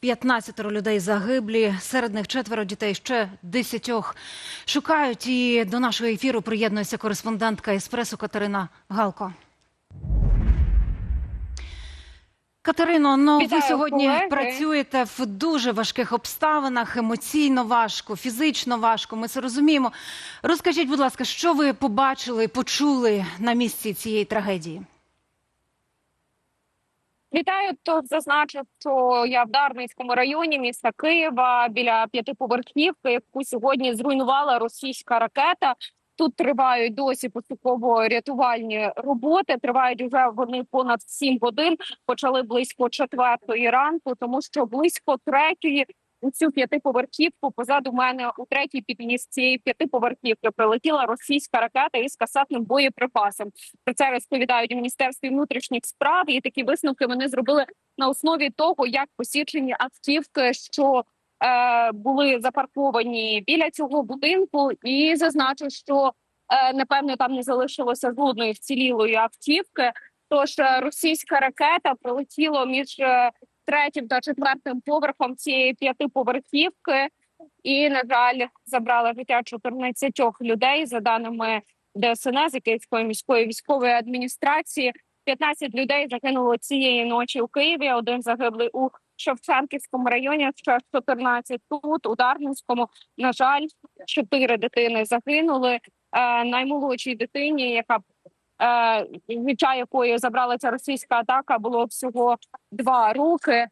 15 людей загиблі, серед них четверо дітей, ще десятьох шукають. І до нашого ефіру приєднується кореспондентка еспресо Катерина Галко. Катерино, ну ви сьогодні колеги. працюєте в дуже важких обставинах, емоційно важко, фізично важко. Ми це розуміємо. Розкажіть, будь ласка, що ви побачили, почули на місці цієї трагедії? Вітаю, то зазначу, що я в Дарницькому районі міста Києва біля п'ятиповерхівки, яку сьогодні зруйнувала російська ракета. Тут тривають досі поступово рятувальні роботи. Тривають вже вони понад 7 годин. Почали близько четвертої ранку, тому що близько третьої у цю п'ятиповерхівку позаду мене у третій під'їзд цієї п'ятиповерхівки прилетіла російська ракета із касетним боєприпасом. Про це розповідають у міністерстві внутрішніх справ. І такі висновки вони зробили на основі того, як посічені автівки, що е, були запарковані біля цього будинку, і зазначу, що е, напевно там не залишилося жодної вцілілої автівки. Тож е, російська ракета прилетіла між е, третім та четвертим поверхом цієї п'ятиповерхівки, і на жаль, забрала життя 14 людей за даними ДСНС Київської міської військової адміністрації. 15 людей загинуло цієї ночі у Києві. Один загиблий у Шевченківському районі. Ще 14 тут у Дарницькому. На жаль, чотири дитини загинули. Е, наймолодшій дитині, яка життя якої забрала ця російська атака, було всього два роки.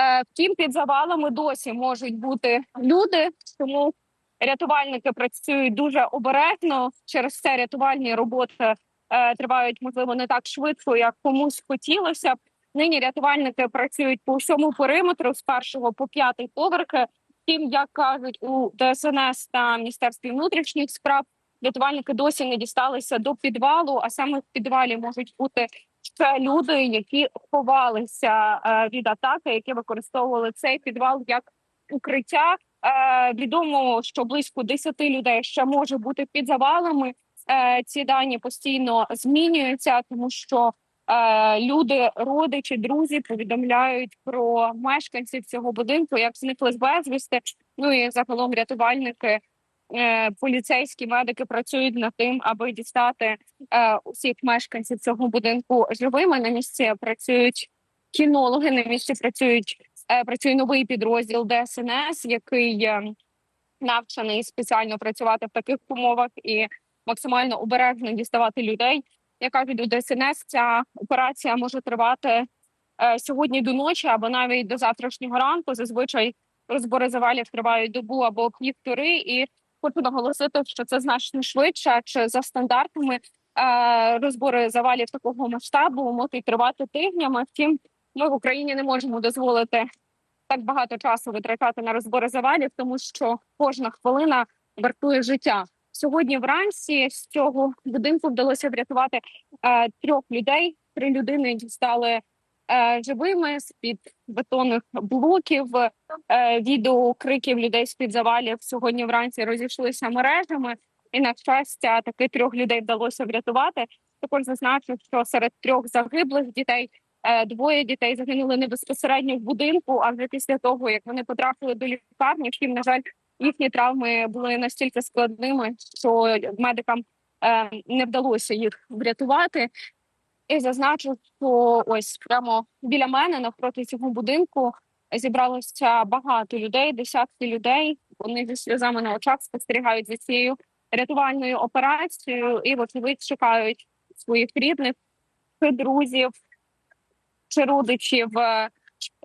Е, втім, під завалами досі можуть бути люди, тому рятувальники працюють дуже обережно. Через це рятувальні роботи е, тривають, можливо, не так швидко, як комусь хотілося б. Нині рятувальники працюють по всьому периметру з першого по п'ятий поверхи. Втім, як кажуть у ДСНС та Міністерстві внутрішніх справ, рятувальники досі не дісталися до підвалу, а саме в підвалі можуть бути ще люди, які ховалися е, від атаки, які використовували цей підвал як укриття. Е, відомо, що близько 10 людей ще може бути під завалами. Е, ці дані постійно змінюються, тому що люди, родичі, друзі повідомляють про мешканців цього будинку, як зникли з безвісти. Ну і загалом рятувальники, поліцейські медики працюють над тим, аби дістати е, усіх мешканців цього будинку живими. На місці працюють кінологи. На місці працюють е, працює новий підрозділ ДСНС, який е, навчений спеціально працювати в таких умовах і максимально обережно діставати людей. Як кажуть у ДСНС, ця операція може тривати е, сьогодні до ночі або навіть до завтрашнього ранку. Зазвичай розбори завалів тривають добу або півтори. І хочу наголосити, що це значно швидше, адже за стандартами е, розбори завалів такого масштабу можуть тривати тижнями. Втім, ми в Україні не можемо дозволити так багато часу витрачати на розбори завалів, тому що кожна хвилина вартує життя. Сьогодні вранці з цього будинку вдалося врятувати е, трьох людей. Три людини дістали живими з під бетонних блоків. Е, відео криків людей з під завалів сьогодні вранці розійшлися мережами. І на щастя, таки трьох людей вдалося врятувати. Також зазначу, що серед трьох загиблих дітей е, двоє дітей загинули не безпосередньо в будинку, а вже після того, як вони потрапили до лікарні. Втім, на жаль, їхні травми були настільки складними, що медикам е, не вдалося їх врятувати. І зазначу, що ось прямо біля мене навпроти цього будинку зібралося багато людей, десятки людей. Вони зі сльозами на очах спостерігають за цією рятувальною операцією і, вочевидь, шукають своїх рідних чи друзів чи родичів.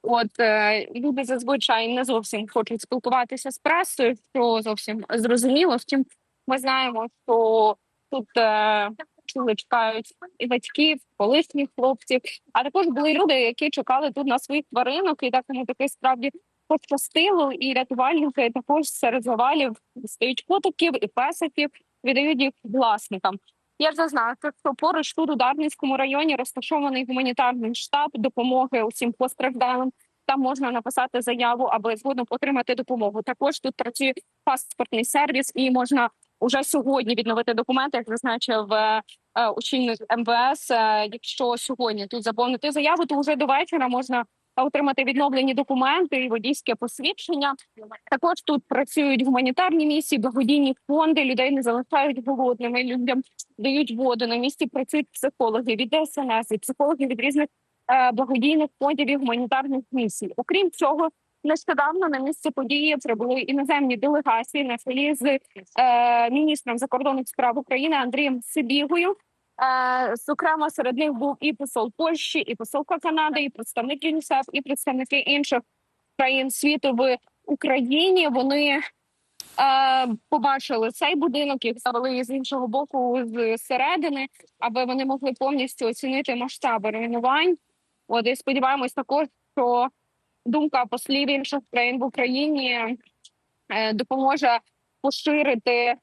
От е, люди зазвичай не зовсім хочуть спілкуватися з пресою, що зовсім зрозуміло. Втім, ми знаємо, що тут е, чули чекають і батьків, колишніх хлопців. А також були люди, які чекали тут на своїх тваринок, і так вони таки справді пощастило. І рятувальники також серед завалів стають котиків і песиків, віддають їх власникам. Я ж зазначу, що поруч тут у Дарницькому районі розташований гуманітарний штаб допомоги усім постраждалим. Там можна написати заяву, аби згодом отримати допомогу. Також тут працює паспортний сервіс, і можна уже сьогодні відновити документи, як зазначив е, е, очільник МВС. Е, якщо сьогодні тут заповнити заяву, то вже до вечора можна отримати відновлені документи і водійське посвідчення. Також тут працюють гуманітарні місії, благодійні фонди. Людей не залишають голодними. Людям дають воду. На місці працюють психологи від ДСНС, і психологи від різних благодійних фондів і гуманітарних місій. Окрім цього, нещодавно на місце події прибули іноземні делегації на чолі з е, міністром закордонних справ України Андрієм Сибігою. Е, зокрема, серед них був і посол Польщі, і посолка Канади, і представник ЮНІСЕФ, і представники інших країн світу в Україні. Вони е, побачили цей будинок, їх завели з іншого боку з середини, аби вони могли повністю оцінити масштаби руйнувань. От і сподіваємось також, що думка послів інших країн в Україні е, допоможе поширити е,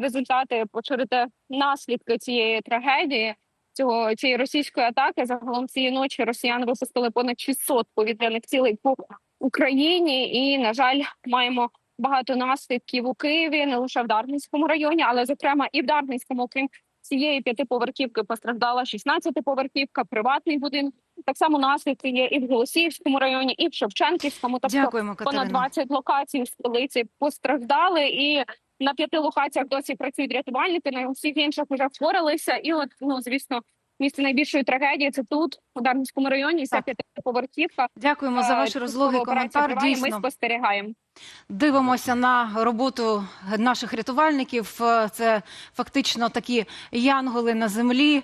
результати, поширити наслідки цієї трагедії. Цього цієї російської атаки загалом цієї ночі росіяни випустили понад 600 повітряних цілей по Україні, і на жаль, маємо багато наслідків у Києві, не лише в Дарницькому районі, але зокрема і в Дарницькому, окрім цієї п'ятиповерхівки, постраждала 16-поверхівка, приватний будинок. Так само наслідки є і в Голосіївському районі, і в Шевченківському. Тобто Дякуємо, понад Катерина. 20 локацій в столиці постраждали, і на п'яти локаціях досі працюють рятувальники. На усіх інших вже впоралися. І от ну звісно, місце найбільшої трагедії це тут, у Дарницькому районі. Ця п'ятиповерхівка. Дякуємо за Е, ваші розлоги. Коментар триває, Ми спостерігаємо. Дивимося на роботу наших рятувальників. Е, Це фактично такі янголи на землі.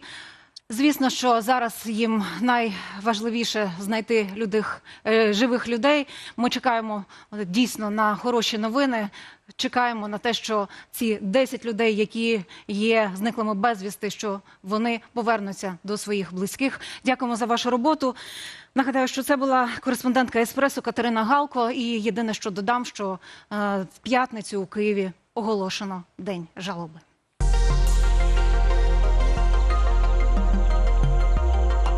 Звісно, що зараз їм найважливіше знайти людих, е, живих людей. Ми чекаємо е, дійсно на хороші новини. Чекаємо на те, що ці 10 людей, які є зниклими безвісти, що вони повернуться до своїх близьких. Дякуємо за вашу роботу. Нагадаю, що це була кореспондентка Еспресо Катерина Галко. І єдине, що додам, що е, в п'ятницю у Києві оголошено день жалоби.